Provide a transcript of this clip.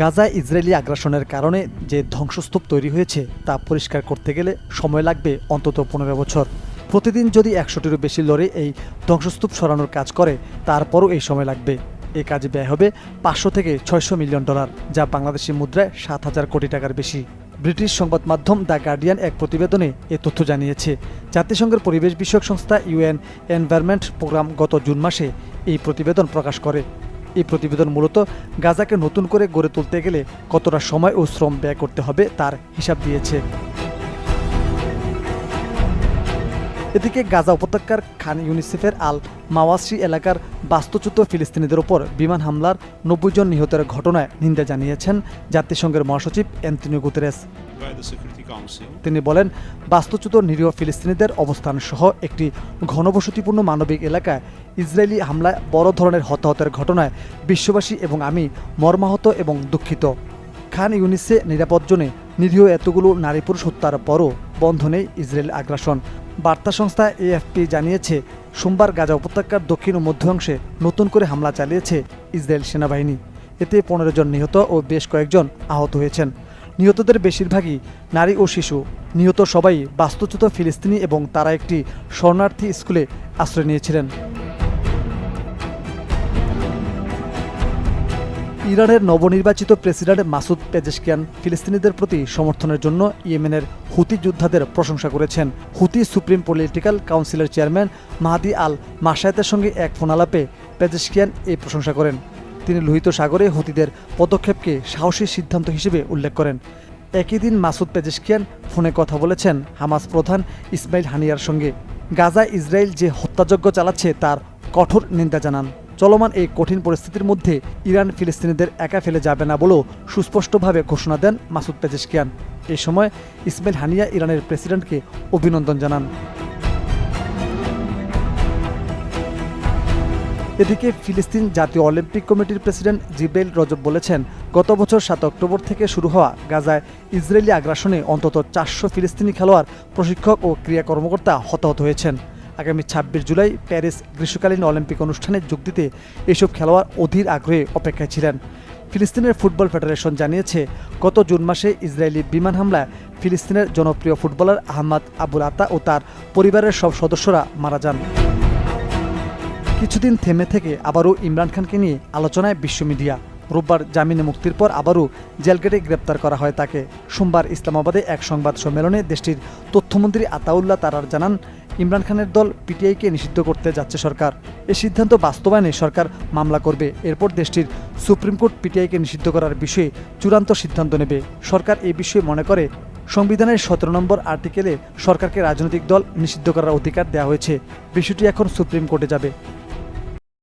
Gaza Israeli আগ্রাসনের কারণে যে ধ্বংসস্তূপ তৈরি হয়েছে তা পরিষ্কার করতে গেলে সময় লাগবে অন্তত পনেরো বছর। প্রতিদিন যদি একশোটিরও বেশি লরি এই ধ্বংসস্তূপ সরানোর কাজ করে, তারপরও এই সময় লাগবে। এ কাজে ব্যয় হবে পাঁচশো থেকে ছয়শো মিলিয়ন ডলার, যা বাংলাদেশি মুদ্রায় সাত হাজার কোটি টাকার বেশি। ব্রিটিশ সংবাদ মাধ্যম দ্য গার্ডিয়ান এক প্রতিবেদনে এ তথ্য জানিয়েছে, জাতিসংঘের পরিবেশ বিষয়ক সংস্থা ইউএন এনভায়রনমেন্ট প্রোগ্রাম গত জুন মাসে এই প্রতিবেদন প্রকাশ করে। এই প্রতিবেদন মূলত গাজাকে নতুন করে গড়ে তুলতে গেলে কতটা সময় ও শ্রম ব্যয় করতে হবে তার হিসাব দিয়েছে। এদিকে গাজা উপত্যকার খান ইউনিসেফের আল মাওয়াসি এলাকার বাস্তুচ্যুত ফিলিস্তিনিদের ওপর বিমান হামলার নব্বই জন নিহতের ঘটনায় নিন্দা জানিয়েছেন জাতিসংঘের মহাসচিব অ্যান্টনিও গুতেরেস। তিনি বলেন, বাস্তুচ্যুত নিরীহ ফিলিস্তিনিদের অবস্থান সহ একটি ঘনবসতিপূর্ণ মানবিক এলাকায় ইসরায়েলি হামলায় বড় ধরনের হতাহতের ঘটনায় বিশ্ববাসী এবং আমি মর্মাহত এবং দুঃখিত। খান ইউনিসে নিরাপদ জোনে নিরীহ এতগুলো নারী পুরুষ হত্যার পরও বন্ধ নেই ইসরায়েল আগ্রাসন। বার্তা সংস্থা এএফপি জানিয়েছে, সোমবার গাজা উপত্যকার দক্ষিণ ও মধ্য অংশে নতুন করে হামলা চালিয়েছে ইসরায়েল সেনাবাহিনী। এতে পনেরো জন নিহত ও বেশ কয়েকজন আহত হয়েছেন। নিহতদের বেশিরভাগই নারী ও শিশু। নিহত সবাই বাস্তুচ্যুত ফিলিস্তিনি এবং তারা একটি শরণার্থী স্কুলে আশ্রয় নিয়েছিলেন। ইরানের নবনির্বাচিত প্রেসিডেন্ট মাসুদ পেজেশকিয়ান ফিলিস্তিনিদের প্রতি সমর্থনের জন্য ইয়েমেনের হুতি যোদ্ধাদের প্রশংসা করেছেন। হুতি সুপ্রিম পলিটিক্যাল কাউন্সিলের চেয়ারম্যান মাহাদি আল মাসায়েতের সঙ্গে এক ফোনালাপে পেজেশকিয়ান এই প্রশংসা করেন। তিনি লোহিত সাগরে হুতিদের পদক্ষেপকে সাহসী সিদ্ধান্ত হিসেবে উল্লেখ করেন। একই দিন মাসুদ পেজেশকিয়ান ফোনে কথা বলেছেন হামাস প্রধান ইসমাইল হানিয়ার সঙ্গে। গাজা ইসরায়েল যে হত্যাযজ্ঞ চালাচ্ছে তার কঠোর নিন্দা জানান। চলমান এই কঠিন পরিস্থিতির মধ্যে ইরান ফিলিস্তিনিদের একা ফেলে যাবে না বলেও সুস্পষ্টভাবে ঘোষণা দেন মাসুদ পেজেশকিয়ান। এ সময় ইসমাইল হানিয়া ইরানের প্রেসিডেন্টকে অভিনন্দন জানান। এদিকে ফিলিস্তিন জাতীয় অলিম্পিক কমিটির প্রেসিডেন্ট জিবেল রজব বলেছেন, গত বছর সাত অক্টোবর থেকে শুরু হওয়া গাজায় ইসরায়েলি আগ্রাসনে অন্তত চারশো ফিলিস্তিনি খেলোয়াড়, প্রশিক্ষক ও ক্রীড়া কর্মকর্তা হতাহত হয়েছেন। আগামী ছাব্বিশ জুলাই প্যারিস গ্রীষ্মকালীন অলিম্পিক অনুষ্ঠানে যোগ দিতে এসব খেলোয়াড় অধীর আগ্রহে অপেক্ষায় ছিলেন। ফিলিস্তিনের ফুটবল ফেডারেশন জানিয়েছে, গত জুন মাসে ইসরায়েলি বিমান হামলায় ফিলিস্তিনের জনপ্রিয় ফুটবলার আহমদ আবুল আতা ও তার পরিবারের সব সদস্যরা মারা যান। কিছুদিন থেমে থেকে আবারও ইমরান খানকে নিয়ে আলোচনায় বিশ্ব মিডিয়া। রোববার জামিনে মুক্তির পর আবারও জেলগেটে গ্রেপ্তার করা হয় তাকে। সোমবার ইসলামাবাদে এক সংবাদ সম্মেলনে দেশটির তথ্যমন্ত্রী আতাউল্লাহ তারার জানান, ইমরান খানের দল পিটিআইকে নিষিদ্ধ করতে যাচ্ছে সরকার। এ সিদ্ধান্ত বাস্তবায়নে সরকার মামলা করবে। এরপর দেশটির সুপ্রিম কোর্ট পিটিআইকে নিষিদ্ধ করার বিষয়ে চূড়ান্ত সিদ্ধান্ত নেবে। সরকার এই বিষয়ে মনে করে, সংবিধানের সতেরো নম্বর আর্টিকেলে সরকারকে রাজনৈতিক দল নিষিদ্ধ করার অধিকার দেওয়া হয়েছে। বিষয়টি এখন সুপ্রিম কোর্টে যাবে।